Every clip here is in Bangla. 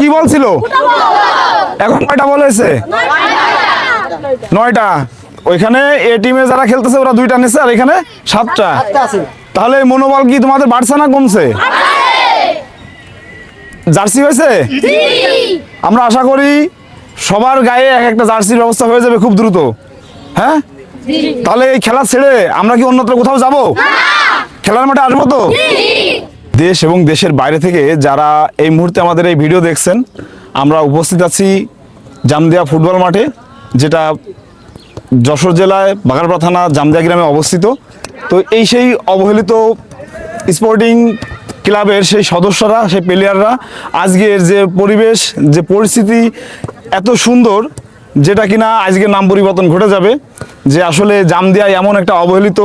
কি বলছিল? এখন কয়টা বলেছে নয়টা। ওইখানে এ টিমে যারা খেলতেছে, ওরা দুইটা নিচ্ছে আর এখানে সাতটা। তাহলে মনোবল কি তোমাদের বাড়ছে না কমছে? জার্সি হয়েছে? আমরা আশা করি সবার গায়ে এক একটা জার্সির ব্যবস্থা হয়ে যাবে খুব দ্রুত। হ্যাঁ? তাহলে এই খেলা ছেড়ে আমরা কি অন্যত্র কোথাও যাব? খেলার মাঠে আসব তো? দেশ এবং দেশের বাইরে থেকে যারা এই মুহূর্তে আমাদের এই ভিডিও দেখছেন আমরা উপস্থিত আছি জামদিয়া ফুটবল মাঠে যেটা যশোর জেলায় বাগারপাড়া থানা জামদিয়া গ্রামে অবস্থিত। তো এই সেই অবহেলিত স্পোর্টিং ক্লাবের সেই সদস্যরা সেই প্লেয়াররা আজকের যে পরিবেশ যে পরিস্থিতি এত সুন্দর যেটা কিনা আজকে নাম পরিবর্তন ঘটে যাবে যে আসলে জামদিয়ায় এমন একটা অবহেলিত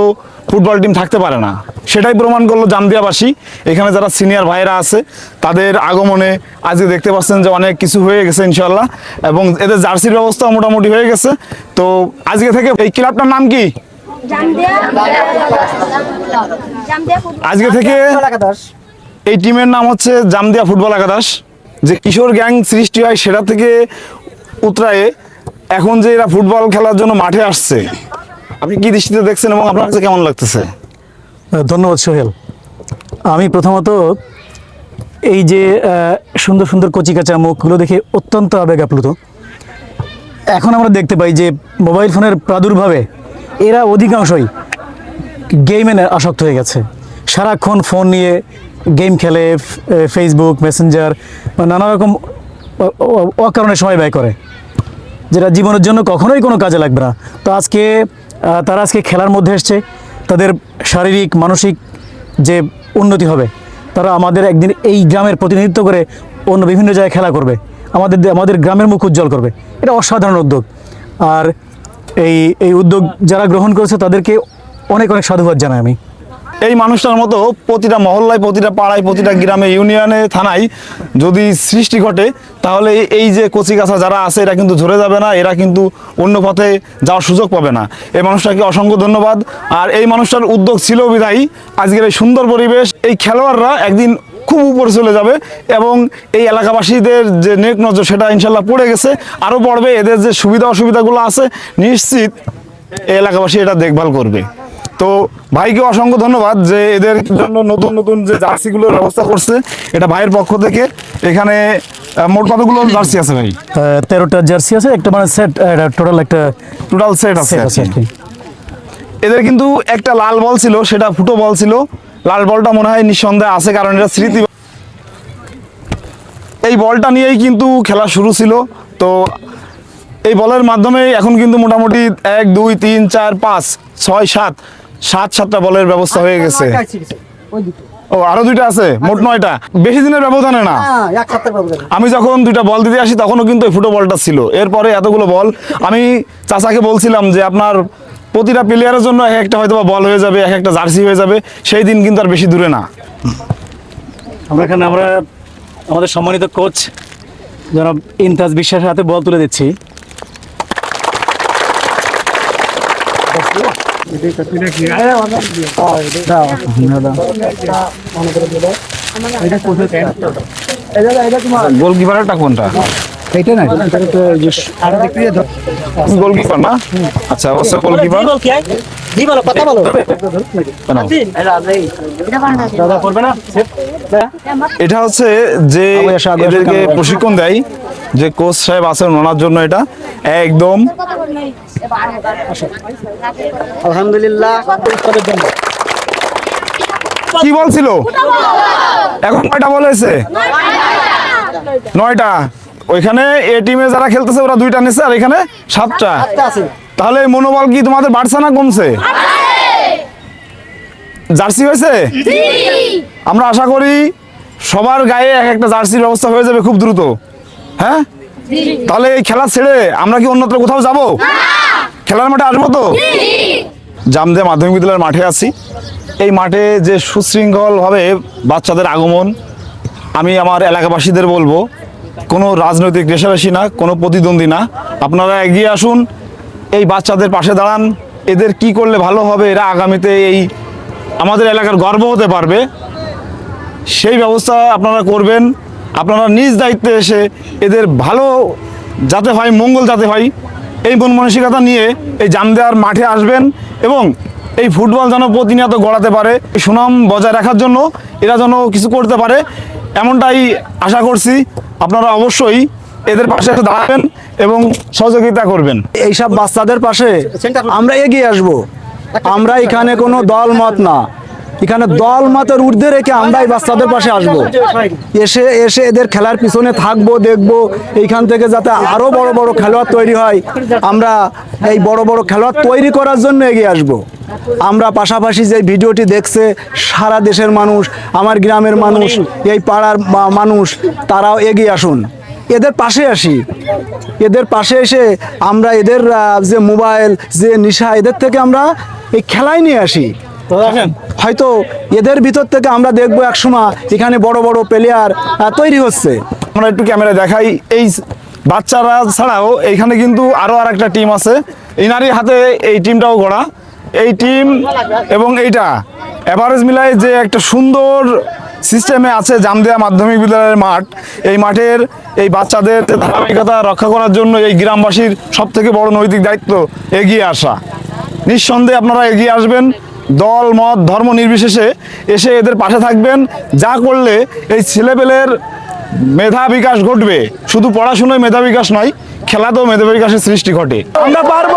ফুটবল টিম থাকতে পারে না। সেটাই প্রমাণ করল জামদিয়াবাসী। এখানে যারা সিনিয়র ভাইরা আছে তাদের আগমনে আজকে দেখতে পাচ্ছেন যে অনেক কিছু হয়ে গেছে ইনশাল্লাহ এবং এদের জার্সির ব্যবস্থা মোটামুটি হয়ে গেছে। তো আজকে থেকে এই ক্লাবটার নাম কি? আজকে থেকে এই টিমের নাম হচ্ছে জামদিয়া ফুটবল একাদশ যে কিশোর গ্যাং সৃষ্টি হয় সেটা থেকে উতরায়ে এখন যে এরা ফুটবল খেলার জন্য মাঠে আসছে, আপনি কি দৃষ্টিতে দেখছেন এবং আপনার কাছে কেমন লাগতেছে? ধন্যবাদ, সোহেল। আমি প্রথমত এই যে সুন্দর সুন্দর কচিকাচা মুখগুলো দেখে অত্যন্ত আবেগ আপ্লুত এখন আমরা দেখতে পাই যে, মোবাইল ফোনের প্রাদুর্ভাবে এরা অধিকাংশই গেমে আসক্ত হয়ে গেছে। সারাক্ষণ ফোন নিয়ে গেম খেলে ফেসবুক, মেসেঞ্জার নানা রকম অকারণে সময় ব্যয় করে। যেটা জীবনের জন্য কখনোই কোনো কাজে লাগবে না। তো আজকে তারা আজকে খেলার মধ্যে এসছে। তাদের শারীরিক, মানসিক যে উন্নতি হবে, তারা আমাদের একদিন এই গ্রামের প্রতিনিধিত্ব করে অন্য বিভিন্ন জায়গায় খেলা করবে। আমাদের আমাদের গ্রামের মুখ উজ্জ্বল করবে। এটা অসাধারণ উদ্যোগ। আর এই এই উদ্যোগ যারা গ্রহণ করেছে, তাদেরকে অনেক অনেক সাধুবাদ জানাই আমি। এই মানুষটার মতো প্রতিটা মহল্লায়, প্রতিটা পাড়ায়, প্রতিটা গ্রামে, ইউনিয়নে, থানায় যদি সৃষ্টি ঘটে, তাহলে এই- যে কচিকাছা যারা আছে, এরা কিন্তু ঝরে যাবে না, এরা কিন্তু অন্য পথে যাওয়ার সুযোগ পাবে না। এই মানুষটাকে অসংখ্য ধন্যবাদ। আর এই মানুষটার উদ্যোগ ছিল বিধায়ী, আজকের এই সুন্দর পরিবেশ, এই খেলোয়াড়রা একদিন খুব উপরে চলে যাবে এবং এই এলাকাবাসীদের যে নেক নজর, সেটা ইনশাল্লাহ পড়ে গেছে। আরও পড়বে, এদের যে সুবিধা অসুবিধাগুলো আছে, নিশ্চিত এই এলাকাবাসী এটা দেখভাল করবে। তো ভাইকে অসংখ্য ধন্যবাদ যে এদের জন্য নতুন নতুন যে জার্সিগুলোর ব্যবস্থা করছে এটা ভাইয়ের পক্ষ থেকে। এখানে মোট কতগুলো জার্সি আছে ভাই? তেরোটা জার্সি আছে একটা মানে সেট টোটাল একটা টোটাল সেট আছে এদের কিন্তু একটা লাল বল ছিল সেটা ফুটো বল ছিল। লাল বলটা মনে হয় নিঃসন্দেহে আছে কারণ এটা স্মৃতি এই বলটা নিয়েই কিন্তু খেলা শুরু ছিল। তো এই বলের মাধ্যমে এখন কিন্তু মোটামুটি এক দুই তিন চার পাঁচ ছয় সাত সাত সাতটা বলের ব্যবস্থা হয়ে গেছে। ও আরও দুইটা আছে? মোট নয়টা? বেশি দিনের ব্যবধানে না? আমি যখন দুইটা বল দিতে আসি তখনও কিন্তু এই ফুটো বলটা ছিল। এরপরে এতগুলো বল আমি চাচাকে বলছিলাম যে আপনার প্রতিটা প্লেয়ারের জন্য এক একটা হয়তো বল হয়ে যাবে এক একটা জার্সি হয়ে যাবে। সেই দিন কিন্তু আর বেশি দূরে না। আমরা এখানে আমরা আমাদের সম্মানিত কোচ জনাব ইনতাজ বিশ্বাসের হাতে বল তুলে দিচ্ছি। গোলকিপারটা কোনটা? গোলকিপার না? আচ্ছা অবশ্যই গোলকিপার। এটা হচ্ছে যে এদেরকে প্রশিক্ষণ দেয় যে কোচ সাহেব আছেন ওনার জন্য এটা একদম আলহামদুলিল্লাহ। কি বলছিল? এখন কয়টা বলেছে নয়টা। ওইখানে এ টিমে যারা খেলতেছে ওরা দুইটা নিচ্ছে আর এখানে সাতটা। তাহলে মনোবল কি তোমাদের বাড়ছে না কমছে? জার্সি হয়েছে? আমরা আশা করি সবার গায়ে এক একটা জার্সির ব্যবস্থা হয়ে যাবে খুব দ্রুত। হ্যাঁ? তাহলে এই খেলা ছেড়ে আমরা কি অন্যত্র কোথাও যাব? খেলার মাঠে আসব তো? জামদে মাধ্যমিক বিদ্যালয়ের মাঠে আছি। এই মাঠে যে সুশৃঙ্খলভাবে বাচ্চাদের আগমন আমি আমার এলাকাবাসীদের বলব কোনো রাজনৈতিক রেশারেশি না, কোনো প্রতিদ্বন্দ্বী না। আপনারা এগিয়ে আসুন, এই বাচ্চাদের পাশে দাঁড়ান। এদের কি করলে ভালো হবে, এরা আগামীতে এই আমাদের এলাকার গর্ব হতে পারবে। সেই ব্যবস্থা আপনারা করবেন। আপনারা নিজ দায়িত্বে এসে এদের ভালো যাতে হয়, মঙ্গল যাতে হয়, এই মন মানসিকতা নিয়ে এই জামদেয়ার মাঠে আসবেন এবং এই ফুটবল যেন প্রতিনিয়ত গড়াতে পারে, সুনাম বজায় রাখার জন্য এরা যেন কিছু করতে পারে। এমনটাই আশা করছি আপনারা অবশ্যই এদের পাশে দাঁড়াবেন এবং সহযোগিতা করবেন। এইসব বাচ্চাদের পাশে আমরা এগিয়ে আসব। আমরা এখানে কোনো দল মত না। এখানে দল মতের ঊর্ধ্বে রেখে আমরা এই বাচ্চাদের পাশে আসব। এসে এসে এদের খেলার পিছনে থাকব, দেখব, এইখান থেকে যাতে আরও বড় বড় খেলোয়াড় তৈরি হয়। আমরা এই বড় বড় খেলোয়াড় তৈরি করার জন্য এগিয়ে আসব। আমরা পাশাপাশি যে ভিডিওটি দেখছে, সারা দেশের মানুষ, আমার গ্রামের মানুষ, এই পাড়ার মানুষ, তারাও এগিয়ে আসুন। এদের পাশে আসি। এদের পাশে এসে আমরা এদের যে মোবাইল, যে নেশা, এদের থেকে আমরা এই খেলায় নিয়ে আসি। হয়তো এদের ভিতর থেকে আমরা দেখব একসময় এখানে বড় বড় প্লেয়ার তৈরি হচ্ছে। আমরা একটু ক্যামেরা দেখাই। এই বাচ্চারা ছাড়াও এইখানে কিন্তু আরও আর একটা টিম আছে। ইনারির হাতে এই টিমটাও গড়া এই টিম এবং এইটা। অ্যাভারেজ মিলায় যে একটা সুন্দর সিস্টেমে আছে জামদেয়া মাধ্যমিক বিদ্যালয়ের মাঠ, এই মাঠের এই বাচ্চাদের ধারাবাহিকতা রক্ষা করার জন্য এই গ্রামবাসীর সব থেকে বড় নৈতিক দায়িত্ব এগিয়ে আসা। নিঃসন্দেহে আপনারা এগিয়ে আসবেন। দল, মত, ধর্ম নির্বিশেষে এসে এদের পাশে থাকবেন। যা করলে এই ছেলেপেলের মেধা বিকাশ ঘটবে। শুধু পড়াশুনোয় মেধা বিকাশ নয়, খেলাতেও মেধা বিকাশের সৃষ্টি ঘটে। আমরা পারব!